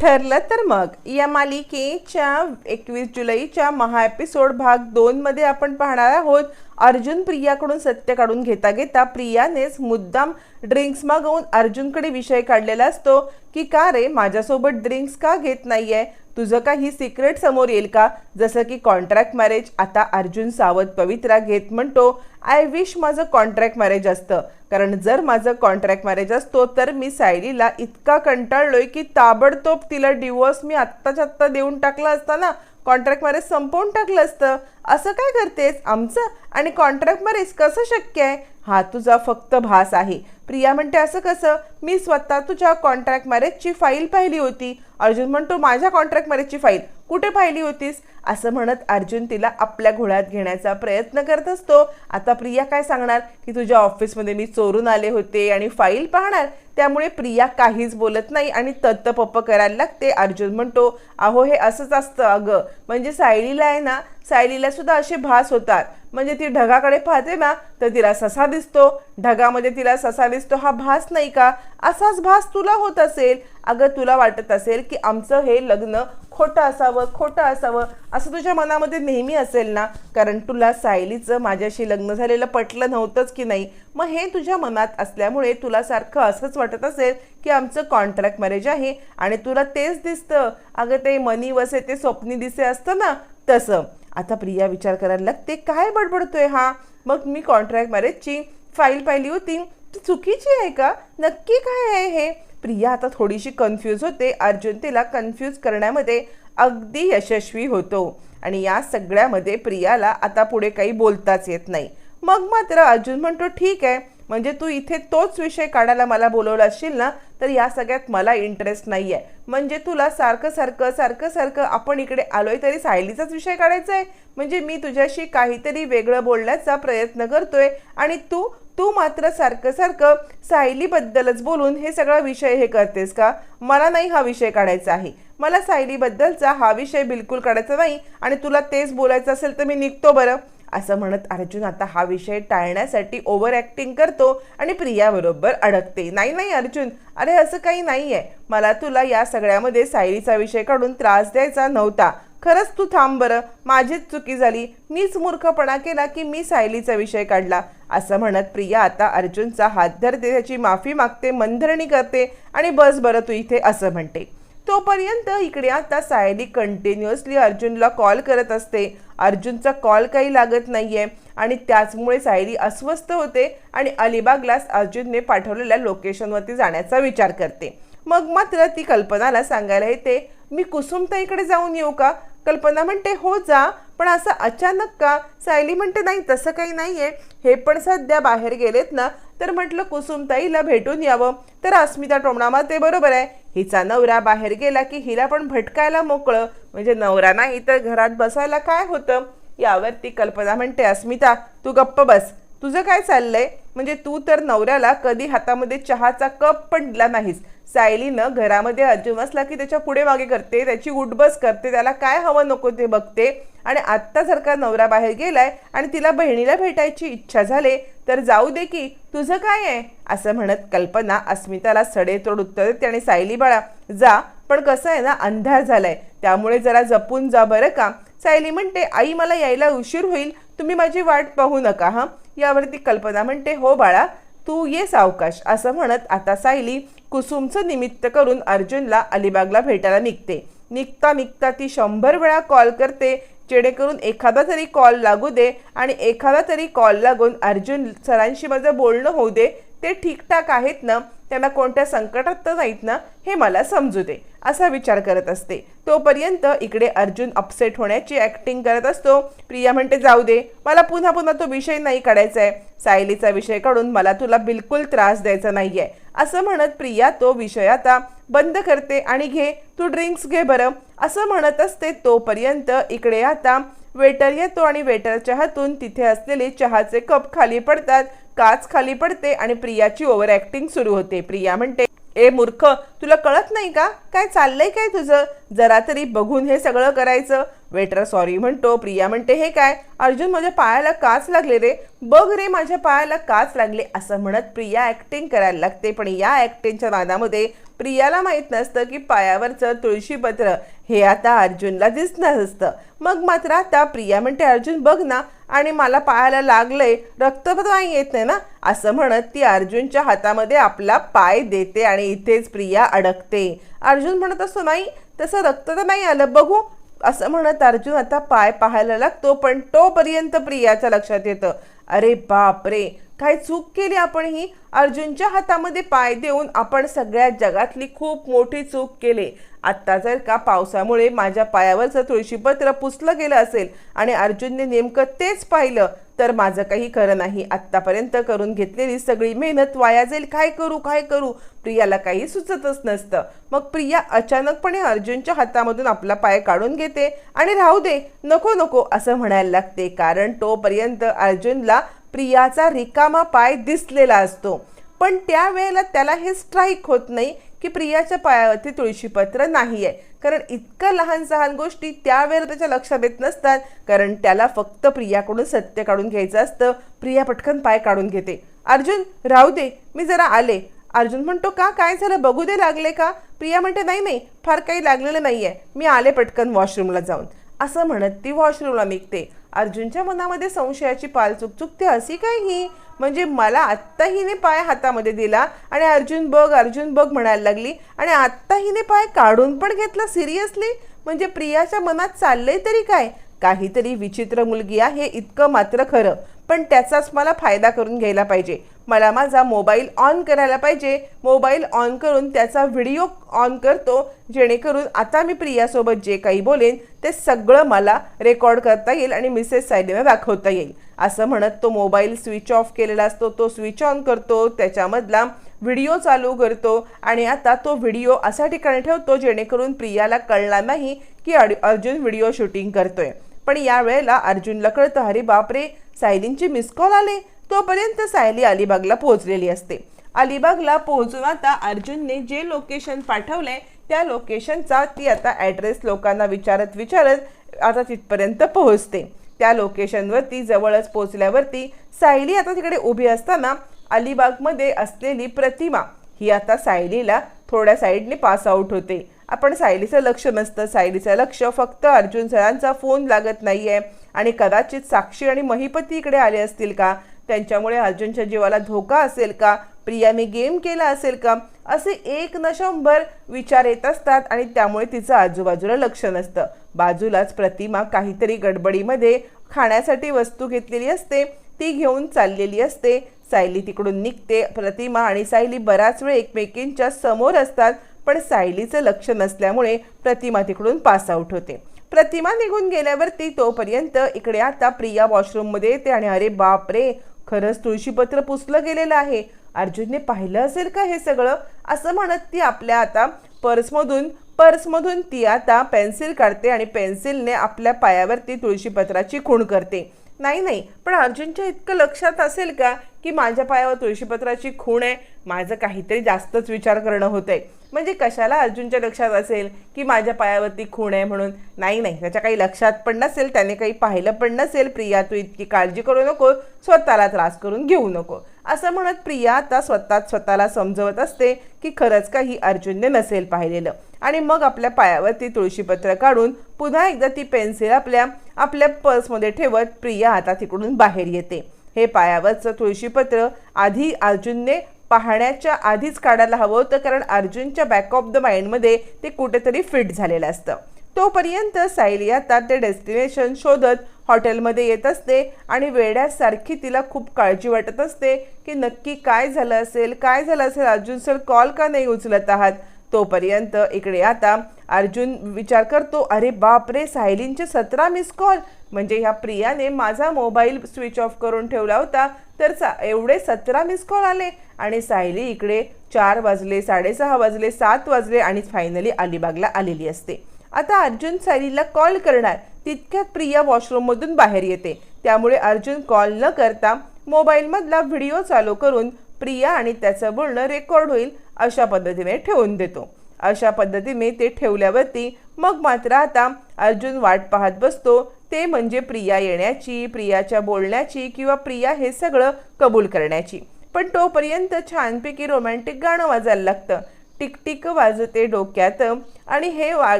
ठरलं तर मग. या मालिकेच्या एकवीस जुलैच्या महा एपिसोड भाग दोनमध्ये आपण पाहणार आहोत. अर्जुन प्रियाकडून सत्य काढून घेता घेता प्रियानेच मुद्दाम ड्रिंक्स मागवून अर्जुनकडे विषय काढलेला असतो की का रे माझ्यासोबत ड्रिंक्स का घेत नाही आहे तुझं काही सिक्रेट समोर येईल का? जसं की कॉन्ट्रॅक्ट मॅरेज आता अर्जुन सावध पवित्रा घेत म्हणतो. आय विश माझं कॉन्ट्रॅक्ट मॅरेज असतं. कारण जर माझं कॉन्ट्रॅक्ट मॅरेज असतो तर मी सायलीला इतका कंटाळलोय की ताबडतोब तिला डिवोर्स मी आत्ताच्या आत्ता देऊन टाकला असता ना. कॉन्ट्रॅक्ट मॅरेज संपवून टाकलं असतं. असं काय करतेस? आमचं? आणि कॉन्ट्रॅक्ट मॅरेज कसं शक्य आहे? हा तुझा फक्त भास आहे. प्रिया म्हणते असं कसं? मी स्वतः तुझ्या कॉन्ट्रॅक्ट मॅरेजची फाईल पाहिली होती. अर्जुन म्हणतो माझ्या कॉन्ट्रॅक्ट मॅरेजची फाईल कुठे पाहिली होतीस? असं म्हणत अर्जुन तिला आपल्या घोळ्यात घेण्याचा प्रयत्न करत असतो. आता प्रिया काय सांगणार? की तुझ्या ऑफिसमध्ये मी चोरून आले होते आणि फाईल पाहणार. त्यामुळे प्रिया काहीच बोलत नाही आणि तत्त पप्प करायला लागते. अर्जुन म्हणतो अहो हे असंच असतं अगं. म्हणजे सायलीला आहे ना सायलीला सुद्धा असे भास होतात. म्हणजे ती ढगाकडे पाहते ना तर तिला ससा दिसतो. ढगामध्ये तिला ससा दिसतो हा भास नाही का? असाच भास तुला होत असेल? अगं तुला वाटत असेल की आमचं हे लग्न खोटं असावं खोटं असावं. असं तुझ्या मनामध्ये नेहमी असेल ना? कारण तुला सायलीचं माझ्याशी लग्न झालेलं पटलं नव्हतंच की नाही? मग हे तुझ्या मनात असल्यामुळे तुला सारखं असंच वाटत असेल की आमचं कॉन्ट्रॅक्ट मॅरेज आहे आणि तुला तेच दिसतं? अगं ते मनी वसे ते स्वप्नी दिसे असतं ना? तसं. आता प्रिया विचार करायला लागते काय बडबडतोय हा? मग मी कॉन्ट्रॅक्ट मॅरेजची फाईल पाहिली होती. ती चुकीची आहे का? नक्की काय आहे हे? प्रिया आता थोडीशी कन्फ्यूज होते. अर्जुन तिला कन्फ्यूज करण्यामध्ये अगदी यशस्वी होतो. आणि या सगळ्यामध्ये प्रियाला आता पुढे काही बोलताच येत नाही. मग मात्र अर्जुन म्हणतो ठीक आहे. म्हणजे तू इथे तोच विषय काढायला मला बोलवला असशील ना तर या सगळ्यात मला इंटरेस्ट नाही आहे म्हणजे तुला सारखं सारखं सारखं सारखं आपण इकडे आलोय तरी सायलीचाच विषय काढायचा आहे म्हणजे मी तुझ्याशी काहीतरी वेगळं बोलण्याचा प्रयत्न करतोय आणि तू तू मात्र सारखं सारखं सायलीबद्दलच बोलून हे सगळा विषय हे करतेस का? मला नाही हा विषय काढायचा आहे. मला सायलीबद्दलचा हा विषय बिलकुल काढायचा नाही आणि तुला तेच बोलायचं असेल तर मी निघतो बरं. असं म्हणत अर्जुन आता हा विषय टाळण्यासाठी ओव्हर ॲक्टिंग करतो आणि प्रियाबरोबर अडकते. नाही नाही अर्जुन. अरे असं काही नाही आहे मला तुला या सगळ्यामध्ये सायलीचा विषय काढून त्रास द्यायचा नव्हता. खरंच तू थांब बरं. माझीच चुकी झाली. मीच मूर्खपणा केला की मी सायलीचा विषय काढला. असं म्हणत प्रिया आता अर्जुनचा हात धरते. त्याची माफी मागते मंधरणी करते आणि बस बरं तू इथे असं म्हणते. तोपर्यंत इकडे आता सायली कंटिन्युअसली अर्जुनला कॉल करत असते. अर्जुनचा कॉल काही लागत नाही आहे आणि त्याचमुळे सायली अस्वस्थ होते आणि अलिबागलाच अर्जुनने पाठवलेल्या लोकेशनवरती जाण्याचा विचार करते. मग मात्र ती कल्पनाला सांगायला येते मी कुसुमताईकडे जाऊन येऊ का? कल्पना म्हणते हो जा पण असं अचानक का? सायली म्हणते नाही तसं काही नाही आहे हे पण सध्या बाहेर गेलेत ना तर म्हटलं कुसुमताईला भेटून यावं. तर अस्मिता टोमणामा ते बरोबर आहे. हिचा नवरा बाहेर गेला की हिला पण भटकायला मोकळं. म्हणजे नवरा नाही तर घरात बसायला काय होतं? यावर ती कल्पना म्हणते अस्मिता तू गप्प बस. तुझं काय चाललंय? म्हणजे तू तर नवऱ्याला कधी हातामध्ये चहाचा कप पण दिला नाहीस. सायलीनं घरामध्ये अर्जुन असला की त्याच्या पुढे मागे करते त्याची उठबस करते त्याला काय हवं नको ते बघते. आणि आत्ता जर का नवरा बाहेर गेलाय आणि तिला बहिणीला भेटायची इच्छा झाले तर जाऊ दे की तुझं काय आहे? असं म्हणत कल्पना अस्मिताला सडेतोड उत्तर देते आणि सायली बाळा जा पण कसं आहे ना अंधार झालाय. त्यामुळे जरा जपून जा बरं का. सायली म्हणते आई मला यायला उशीर होईल. तुम्ही माझी वाट पाहू नका हां? यावरती कल्पना म्हणते हो बाळा तू ये सावकाश असं म्हणत आता सायली कुसुमचं निमित्त करून अर्जुनला अलिबागला भेटायला निघते. निघता निघता ती शंभर वेळा कॉल करते जेणेकरून एखादा तरी कॉल लागू दे आणि एखादा तरी कॉल लागून अर्जुन सरांशी माझं बोलणं होऊ दे ते ठीकठाक आहेत ना त्यांना कोणत्या संकटात तर नाहीत ना हे मला समजू दे असा विचार करत असते. तोपर्यंत इकडे अर्जुन अपसेट होण्याची ॲक्टिंग करत असतो. प्रिया म्हणते जाऊ दे मला पुन्हा पुन्हा तो विषय नाही काढायचा आहे. सायलीचा विषय काढून मला तुला बिलकुल त्रास द्यायचा नाही आहे असं म्हणत प्रिया तो विषय आता बंद करते आणि घे तू ड्रिंक्स घे बरं. असं म्हणत असते तोपर्यंत इकडे आता वेटर येतो आणि वेटरच्या हातून तिथे असलेले चहाचे कप खाली पडतात काच खाली पडते आणि प्रियाची ओव्हर ऍक्टिंग सुरू होते. प्रिया म्हणते ए मूर्ख तुला कळत नाही का? काय चाललंय काय तुझं? जरा तरी बघून हे सगळं करायचं. वेटर सॉरी म्हणतो प्रिया म्हणते हे काय? अर्जुन माझ्या पायाला काच लागले रे. बघ रे माझ्या पायाला काच लागले. असं म्हणत प्रिया ॲक्टिंग करायला लागते. पण या ॲक्टिंगच्या वादामध्ये प्रियाला माहीत नसतं की पायावरचं तुळशीपत्र हे आता अर्जुनला दिसणार असतं. मग मात्र आता प्रिया म्हणते अर्जुन बघ ना. आणि मला पायाला लागलंय. रक्तप्रवाही येत नाही ना? असं म्हणत ती अर्जुनच्या हातामध्ये आपला पाय देते आणि इथेच प्रिया अडकते. अर्जुन म्हणत असतो नाही तसं रक्त तर नाही आलं. बघू असं म्हणत अर्जुन आता पाय पाहायला लागतो पण तोपर्यंत प्रियाच्या लक्षात येतं. अरे बापरे काय चूक केली आपण ही? अर्जुनच्या हातामध्ये पाय देऊन आपण सगळ्या जगातली खूप मोठी चूक केली. आत्ता जर का पावसामुळे माझ्या पायावरचं तुळशीपत्र पुसलं गेलं असेल आणि अर्जुनने नेमकं तेच पाहिलं तर माझं काही खरं नाही. आत्तापर्यंत करून घेतलेली सगळी मेहनत वाया जाईल. काय करू काय करू? प्रियाला काही सुचतच नसतं. मग प्रिया अचानकपणे अर्जुनच्या हातामधून आपला पाय काढून घेते आणि राहू दे नको नको असं म्हणायला लागते. कारण तोपर्यंत अर्जुनला प्रियाचा रिकामा पाय दिसलेला असतो. पण त्यावेळेला त्याला हे स्ट्राईक होत नाही. की प्रियाच्या पायावरती तुळशीपत्र नाही आहे कारण इतकं लहान सहान गोष्टी त्यावेळेला त्याच्या लक्षात येत नसतात. कारण त्याला फक्त प्रियाकडून सत्य काढून घ्यायचं असतं. प्रिया पटकन पाय काढून घेते. अर्जुन राहू दे मी जरा आले. अर्जुन म्हणतो का? काय झालं? बघू दे लागले का? प्रिया म्हणते नाही नाही फार काही लागलेलं नाही आहे मी आले पटकन वॉशरूमला जाऊन. असं म्हणत ती वॉशरूमला निघते. अर्जुनच्या मनामध्ये संशयाची पालचूक चुकते अशी काय ही? म्हणजे मला आत्ता हिने पाय हातामध्ये दिला आणि अर्जुन बघ अर्जुन बघ म्हणायला लागली. आणि आत्ता हिने पाय काढून पण घेतला सिरियसली? म्हणजे प्रियाच्या मनात चाललंय तरी काय? काहीतरी विचित्र मुलगी आहे इतकं मात्र खरं. पण त्याचाच मला फायदा करून घ्यायला पाहिजे. मला माझा मोबाईल ऑन करायला पाहिजे. मोबाईल ऑन करून त्याचा व्हिडिओ ऑन करतो. जेणेकरून आता मी प्रियासोबत जे काही बोलेन ते सगळं मला रेकॉर्ड करता येईल आणि मिसेस सायलीला दाखवता येईल. असं म्हणत तो मोबाईल स्विच ऑफ केलेला असतो. तो स्विच ऑन करतो. त्याच्यामधला व्हिडिओ चालू करतो आणि आता तो व्हिडिओ अशा ठिकाणी ठेवतो जेणेकरून प्रियाला कळणार नाही की अर्जुन व्हिडिओ शूटिंग करतोय. पण या वेळेला अर्जुनला कळतं अरे बापरे सायलींची मिस कॉल आले. तोपर्यंत सायली अलिबागला पोहोचलेली असते. अलिबागला पोहोचून आता अर्जुनने जे लोकेशन पाठवलंय त्या लोकेशनचा ती आता ॲड्रेस लोकांना विचारत विचारत आता तिथपर्यंत पोहोचते. त्या लोकेशनवरती जवळच पोहोचल्यावरती सायली आता तिकडे उभी असताना अलिबागमध्ये असलेली प्रतिमा ही आता सायलीला थोड्या साईडने पास आऊट होते. आपण सायलीचं लक्ष नसतं. सायलीचं लक्ष फक्त अर्जुन सरांचा फोन लागत नाही आहे आणि कदाचित साक्षी आणि महिपती इकडे आले असतील का? त्यांच्यामुळे अर्जुनच्या जीवाला धोका असेल का? प्रियाने गेम केला असेल का? असे एक न शंभर विचार येत असतात आणि त्यामुळे तिचं आजूबाजूला लक्ष नसतं. बाजूलाच प्रतिमा काहीतरी गडबडीमध्ये खाण्यासाठी वस्तू घेतलेली असते. ती घेऊन चाललेली असते. सायली तिकडून निघते. प्रतिमा आणि सायली बराच वेळ एकमेकींच्या समोर असतात पण सायलीचं लक्ष नसल्यामुळे प्रतिमा तिकडून पास आऊट होते. प्रतिमा निघून गेल्यावरती तोपर्यंत इकडे आता प्रिया वॉशरूममध्ये येते आणि अरे बाप रे खरंच तुळशीपत्र पुसलं गेलेलं आहे. अर्जुनने पाहिलं असेल का हे सगळं? असं म्हणत ती आपल्या आता पर्समधून पर्समधून ती आता पेन्सिल काढते आणि पेन्सिलने आपल्या पायावरती तुळशीपत्राची खूण करते. नाही नाही. पण अर्जुनच्या इतकं लक्षात असेल का की माझ्या पायावर तुळशीपत्राची खूण आहे? माझं काहीतरी जास्तच विचार करणं होतंय. म्हणजे कशाला अर्जुनच्या लक्षात असेल की माझ्या पायावरती खूण आहे म्हणून? नाही नाही. त्याच्या काही लक्षात पण नसेल त्याने काही पाहिलं पण नसेल. प्रिया तू इतकी काळजी करू नको. स्वतःला त्रास करून घेऊ नको. असं म्हणत प्रिया आता स्वतःच स्वतःला समजवत असते की खरंच काही अर्जुनने नसेल पाहिलेलं. आणि मग आपल्या पायावरती तुळशीपत्र काढून पुन्हा एकदा ती पेन्सिल आपल्या आपल्या पर्समध्ये ठेवत प्रिया आता तिकडून बाहेर येते. हे पायावरचं तुळशीपत्र आधी अर्जुनने पाहण्याच्या आधीच काढायला हवं होतं कारण अर्जुनच्या बॅक ऑफ द माइंडमध्ये ते कुठेतरी फिट झालेलं असतं. तोपर्यंत सायली आता ते डेस्टिनेशन शोधत हॉटेलमध्ये येत असते आणि वेड्यासारखी तिला खूप काळजी वाटत असते की नक्की काय झालं असेल काय झालं असेल? अर्जुन सर कॉल का नाही उचलत आहात? तोपर्यंत इकडे आता अर्जुन विचार करतो अरे बाप रे सायलींचे सतरा मिस कॉल म्हणजे ह्या प्रियाने माझा मोबाईल स्विच ऑफ करून ठेवला होता तर सा एवढे सतरा मिस कॉल आले. आणि सायली इकडे चार वाजले साडेसहा वाजले सात वाजले आणि फायनली अलिबागला आलेली असते. आता अर्जुन सायलीला कॉल करणार. तितक्यात प्रिया वॉशरूममधून बाहेर येते. त्यामुळे अर्जुन कॉल न करता मोबाईलमधला व्हिडिओ चालू करून प्रिया आणि त्याचं बोलणं रेकॉर्ड होईल अशा पद्धतीने ठेवून देतो. अशा पद्धतीने ते ठेवल्यावरती मग मात्र आता अर्जुन वाट पाहत बसतो. ते म्हणजे प्रिया येण्याची प्रियाच्या बोलण्याची किंवा प्रिया हे सगळं कबूल करण्याची. पण तोपर्यंत छानपैकी रोमॅन्टिक गाणं वाजायला लागतं. टिकटिक वाजते डोक्यात आणि हे वा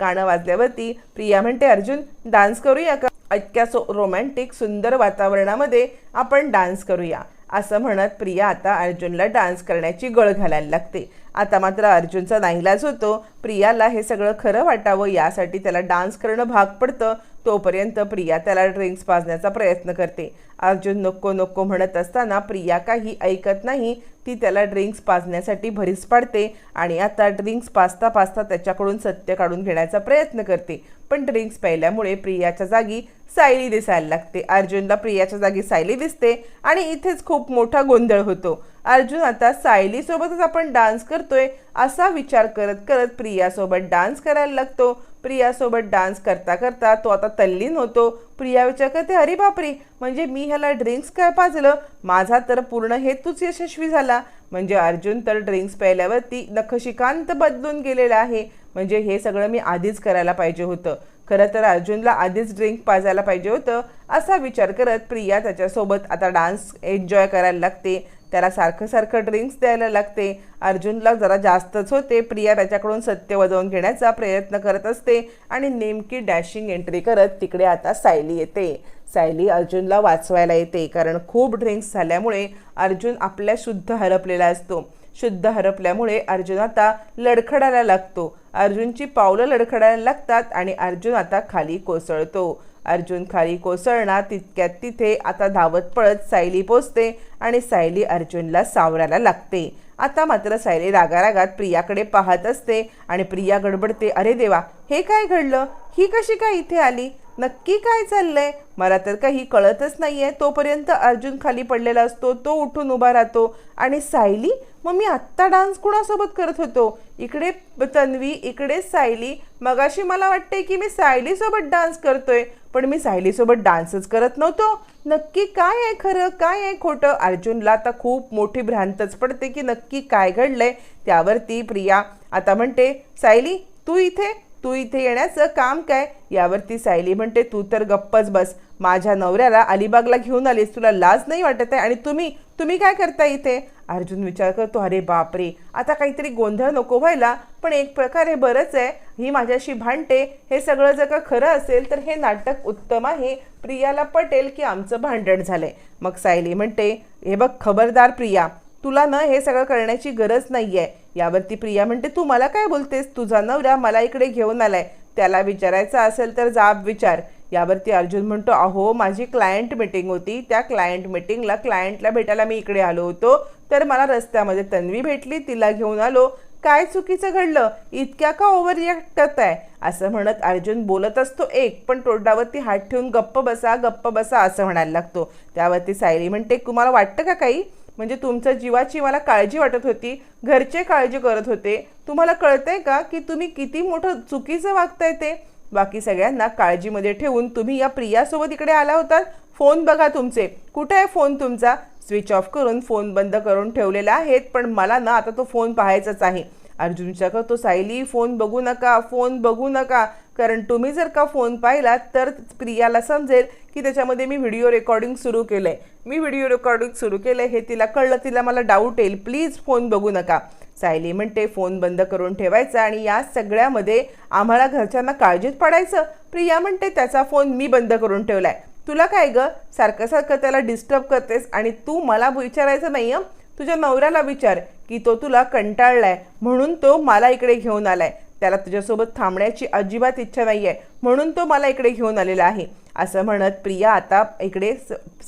गाणं वाजल्यावरती प्रिया म्हणते अर्जुन डान्स करूया का? इतक्या सो रोमॅन्टिक सुंदर वातावरणामध्ये आपण डान्स करूया. असं म्हणत प्रिया आता अर्जुनला डान्स करण्याची गळ घालायला लागते. आता मात्र अर्जुनचा नाईलाज होतो. प्रियाला हे सगळं खरं वाटावं यासाठी त्याला डान्स करणं भाग पडतं. तोपर्यंत प्रिया त्याला ड्रिंक्स पाजण्याचा प्रयत्न करते. अर्जुन नको नको म्हणत असताना प्रिया काही ऐकत नाही. ती त्याला ड्रिंक्स पाजण्यासाठी भरीस पाडते आणि आता ड्रिंक्स पाजता पाजता त्याच्याकडून सत्य काढून घेण्याचा प्रयत्न करते. पण ड्रिंक्स प्यायल्यामुळे प्रियाच्या जागी सायली दिसायला लागते. अर्जुनला प्रियाच्या जागी सायली दिसते आणि इथेच खूप मोठा गोंधळ होतो. अर्जुन आता सायलीसोबतच आपण डान्स करतोय असा विचार करत करत प्रियासोबत डान्स करायला लागतो. प्रियासोबत डान्स करता करता तो आता तल्लीन होतो. प्रिया विचार करते अरे बापरे म्हणजे मी ह्याला ड्रिंक्स काय पाजलं? माझा तर पूर्ण हेतूच यशस्वी झाला. म्हणजे अर्जुन तर ड्रिंक्स प्यायल्यावरती नखशिकांत बदलून गेलेला आहे. म्हणजे हे सगळं मी आधीच करायला पाहिजे होतं. खरं तर अर्जुनला आधीच ड्रिंक पाजायला पाहिजे होतं असा विचार करत प्रिया त्याच्यासोबत आता डान्स एन्जॉय करायला लागते. त्याला सारखं सारखं ड्रिंक्स द्यायला लागते. अर्जुनला जरा जास्तच होते. प्रिया त्याच्याकडून सत्य वजवून घेण्याचा प्रयत्न करत असते आणि नेमकी डॅशिंग एंट्री करत तिकडे आता सायली येते. सायली अर्जुनला वाचवायला येते कारण खूप ड्रिंक्स झाल्यामुळे अर्जुन आपल्या शुद्ध हरपलेला असतो. शुद्ध हरपल्यामुळे अर्जुन आता लडखडायला लागतो. अर्जुनची पावलं लडखडायला लागतात आणि अर्जुन आता खाली कोसळतो. अर्जुन खाली कोसळणार तितक्यात तिथे आता धावत पळत सायली पोचते आणि सायली अर्जुनला सावरायला लागते. आता मात्र सायली रागारागात प्रियाकडे पाहत असते आणि प्रिया गडबडते अरे देवा हे काय घडलं? ही कशी काय इथे आली? नक्की काय चाललंय? मला तर काही कळतच नाहीये. तोपर्यंत अर्जुन खाली पडलेला असतो तो उठून उभा राहतो. आणि सायली मग मी आत्ता डान्स कुणासोबत करत होतो? इकडे तन्वी इकडे सायली. मगाशी मला वाटते की मी सायलीसोबत डान्स करतोय पण मी सायलीसोबत डान्सच करत नव्हतो. नक्की काय आहे खरं? काय आहे खोटं? अर्जुनला आता खूप मोठी भ्रांतच पडते की नक्की काय घडलंय त्यावरती प्रिया आता म्हणते सायली तू इथे तू इथे येण्याचं काम काय? यावरती सायली म्हणते तू तर गप्पच बस. माझ्या नवऱ्याला अलिबागला घेऊन आलीस. तुला लाज नाही वाटत आहे? आणि तुम्ही तुम्ही काय करता इथे? अर्जुन विचार करतो अरे बापरे! आता काहीतरी गोंधळ नको व्हायला. पण एक प्रकारे बरंच आहे. ही माझ्याशी भांडते. हे सगळं जर का खरं असेल तर हे नाटक उत्तम आहे. प्रियाला पटेल की आमचं भांडण झालंय. मग सायली म्हणते हे बघ खबरदार प्रिया. तुला ना हे सगळं करण्याची गरज नाही आहे यावरती प्रिया म्हणते तू मला काय बोलतेस? तुझा नवरा मला इकडे घेऊन आलाय. त्याला विचारायचं असेल तर जाब विचार. यावरती अर्जुन म्हणतो अहो माझी क्लायंट मिटिंग होती. त्या क्लायंट मिटिंगला क्लायंटला भेटायला मी इकडे आलो होतो. तर मला रस्त्यामध्ये तन्वी भेटली तिला घेऊन आलो. काय चुकीचं घडलं? इतक्या का ओव्हर रिॲक्ट आहे? असं म्हणत अर्जुन बोलत असतो एक पण तोंडावरती हात ठेवून गप्प बसा गप्प बसा असं म्हणायला लागतो. त्यावरती सायली म्हणते तुम्हाला वाटतं का काही? म्हणजे तुमच्या जीवाची मला काळजी वाटत होती घरचे काळजी करत होते. तुम्हाला कळतंय का की तुम्ही किती मोठं चुकीचं वागताय ते? बाकी सगळ्यांना काळजीमध्ये ठेवून तुम्ही या प्रियासोबत इकडे आला होतात. फोन बघा तुमचे. कुठे आहे फोन तुमचा? स्विच ऑफ करून फोन बंद करून ठेवलेला आहेत पण मला ना आता तो फोन पाहायचाच आहे. अर्जुन विचार तो सायली फोन बघू नका फोन बघू नका. कारण तुम्ही जर का फोन पाहिला तर प्रियाला समजेल की त्याच्यामध्ये मी व्हिडिओ रेकॉर्डिंग सुरू केलं आहे मी व्हिडिओ रेकॉर्डिंग सुरू केलं हे तिला कळलं तिला मला डाऊट येईल. प्लीज फोन बघू नका. सायली म्हणते फोन बंद करून ठेवायचा आणि या सगळ्यामध्ये आम्हाला घरच्यांना काळजीत पडायचं. प्रिया म्हणते त्याचा फोन मी बंद करून ठेवला आहे तुला काय गं? सारखं सारखं त्याला डिस्टर्ब करतेस आणि तू मला विचारायचं नाही तुझ्या नवऱ्याला विचार की तो तुला कंटाळलाय. म्हणून तो मला इकडे घेऊन आलाय. त्याला तुझ्यासोबत थांबण्याची अजिबात इच्छा नाही आहे म्हणून तो मला इकडे घेऊन आलेला आहे. असं म्हणत प्रिया आता इकडे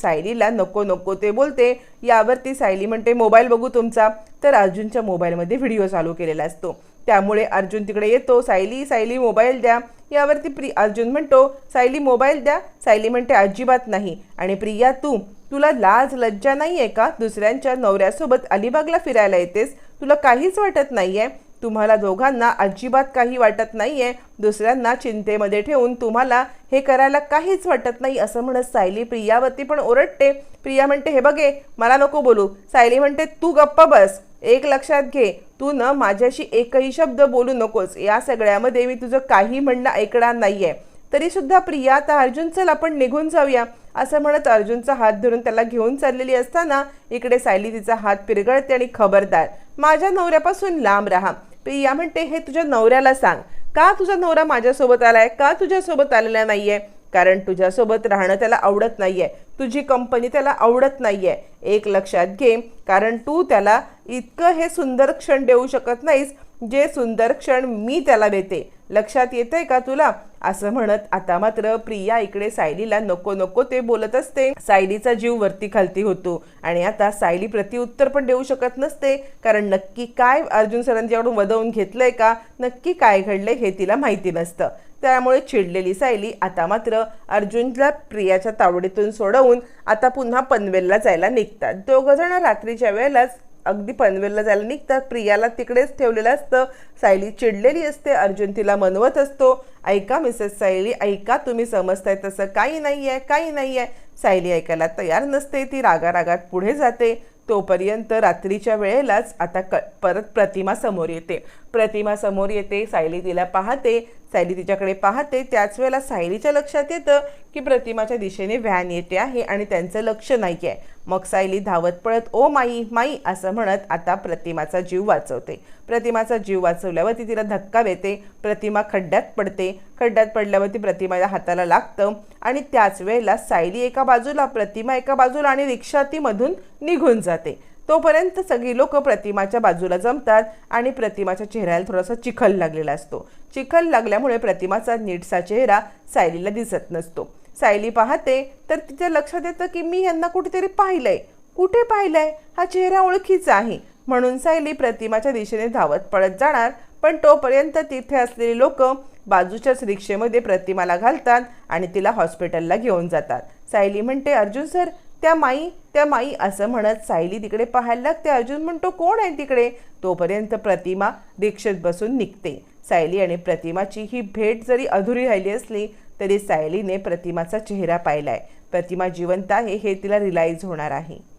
सायलीला नको नको ते बोलते. यावरती सायली म्हणते मोबाईल बघू तुमचा. तर अर्जुनच्या मोबाईलमध्ये व्हिडिओ चालू केलेला असतो. त्यामुळे अर्जुन तिकडे येतो सायली सायली मोबाईल द्या. यावरती प्रि अर्जुन म्हणतो सायली मोबाईल द्या. सायली म्हणते अजिबात नाही. आणि प्रिया तू तुला लाज लज्जा नाही आहे का? दुसऱ्यांच्या नवऱ्यासोबत अलिबागला फिरायला येतेस. तुला काहीच वाटत नाही आहे तुम्हाला दोघांना अजिबात काही वाटत नाही आहे दुसऱ्यांना चिंतेमध्ये ठेवून तुम्हाला हे करायला काहीच वाटत नाही असं म्हणत सायली प्रियावरती पण ओरडते. प्रिया म्हणते हे बघे मला नको बोलू. सायली म्हणते तू गप्प बस एक लक्षात घे. तू न माझ्याशी एकही शब्द बोलू नकोस. या सगळ्यामध्ये मी तुझं काही म्हणणं ऐकणार नाही आहे तरीसुद्धा प्रिया आता अर्जुन चल आपण निघून जाऊया. असं म्हणत अर्जुनचा हात धरून त्याला घेऊन चाललेली असताना इकडे सायली तिचा हात पिरगळते आणि खबरदार माझ्या नवऱ्यापासून लांब राहा. प्रिया म्हणते हे तुझ्या नवऱ्याला सांग. का तुझा नवरा माझ्यासोबत आलाय? का तुझ्यासोबत आलेला नाहीये? कारण तुझ्यासोबत राहणं त्याला आवडत नाहीये. तुझी कंपनी त्याला आवडत नाहीये. एक लक्षात घे कारण तू त्याला इतकं हे सुंदर क्षण देऊ शकत नाहीस जे सुंदर क्षण मी त्याला देते. लक्षात येतंय का तुला? असं म्हणत आता मात्र प्रिया इकडे सायलीला नको नको ते बोलत असते. सायलीचा जीव वरती खालती होतो आणि आता सायली प्रतिउत्तर पण देऊ शकत नसते. कारण नक्की काय अर्जुन सरांच्याकडून वदवून घेतलंय का? नक्की काय घडलंय हे तिला माहिती नसतं. त्यामुळे चिडलेली सायली आता मात्र अर्जुनला प्रियाच्या तावडीतून सोडवून आता पुन्हा पनवेलला जायला निघतात. दोघं जण रात्रीच्या वेळेलाच अगदी पनवेलला जायला निघतात. प्रियाला तिकडेच ठेवलेलं असतं. सायली चिडलेली असते. अर्जुन तिला मनवत असतो. ऐका मिसेस सायली ऐका तुम्ही समजताय तसं काही नाही आहे काही नाही आहे सायली ऐकायला तयार नसते. ती रागारागात पुढे जाते. तोपर्यंत रात्रीच्या वेळेलाच आता क परत प्रतिमा समोर येते. प्रतिमा समोर येते. सायली तिला पाहते. सायली तिच्याकडे पाहते. त्याच वेळेला सायलीच्या लक्षात येतं की प्रतिमाच्या दिशेने व्हॅन येते आहे आणि त्यांचं लक्ष नाही आहे मग सायली धावत पळत ओ माई माई असं म्हणत आता प्रतिमाचा जीव वाचवते. प्रतिमाचा जीव वाचवल्यावर ती तिला धक्का देते. प्रतिमा खड्ड्यात पडते. खड्ड्यात पडल्यावर ती प्रतिमाच्या हाताला लागतं आणि त्याच वेळेला सायली एका बाजूला प्रतिमा एका बाजूला आणि रिक्षा तीमधून निघून जाते. तोपर्यंत सगळी लोक प्रतिमाच्या बाजूला जमतात आणि प्रतिमाच्या चेहऱ्याला थोडासा चिखल लागलेला असतो. चिखल लागल्यामुळे प्रतिमाचा नीटसा चेहरा सायलीला दिसत नसतो. सायली पाहते तर तिच्या लक्षात येतं की मी यांना कुठेतरी पाहिलंय. कुठे पाहिलंय? हा चेहरा ओळखीचा आहे. म्हणून सायली प्रतिमाच्या दिशेने धावत पळत जाणार पण तोपर्यंत तिथे असलेली लोक बाजूच्याच रिक्षेमध्ये प्रतिमाला घालतात आणि तिला हॉस्पिटलला घेऊन जातात. सायली म्हणते अर्जुन सर त्या माई त्या माई असं म्हणत सायली तिकडे पाहायला लागते. अर्जुन म्हणतो कोण आहे तिकडे? तोपर्यंत प्रतिमा रिक्षेत बसून निघते. सायली आणि प्रतिमाची ही भेट जरी अधुरी राहिली असली तरी सायलीने प्रतिमाचा चेहरा पाहिलाय. प्रतिमा जिवंत आहे हे तिला रिलाईज होणार आहे.